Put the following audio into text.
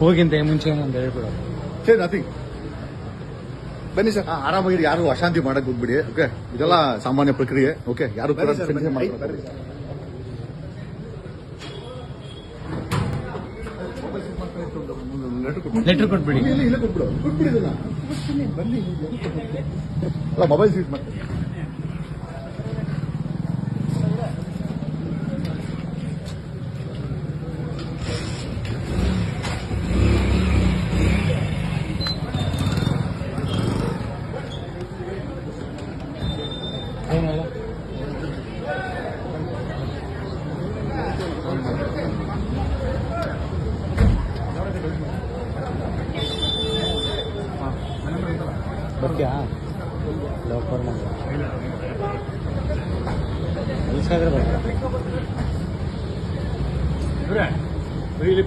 ಹೋಗಿಂತ ಮುಂಚೆ ಏನಂತ ಹೇಳ್ಬಿಡೋದು ನಥಿಂಗ್ ಬನ್ನಿ ಸರ್ ಆರಾಮಾಗಿ ಯಾರು ಅಶಾಂತಿ ಮಾಡಕ್ ಹೋಗ್ಬಿಡಿ. ಓಕೆ ಇದೆಲ್ಲ ಸಾಮಾನ್ಯ ಪ್ರಕ್ರಿಯೆ. ಓಕೆ ಯಾರು ಕೂಡ. ಲೆಟರ್ ಕೊಟ್ಬಿಡಿ. ಇಲ್ಲಿ, ಇಲ್ಲೇ ಕೊಟ್ಬಿಡು. ಕೊಟ್ಬಿಡಿ ಇದನ್ನ. ಬನ್ನಿ ಅಲ್ಲ ಮೊಬೈಲ್ ಸೀಟ್ ಮಾಡಿ ಬರ್ತೀಯಾ? ಲೋಕರ್ ಬರ್ತೀಯ? ಇಲ್ಲಿ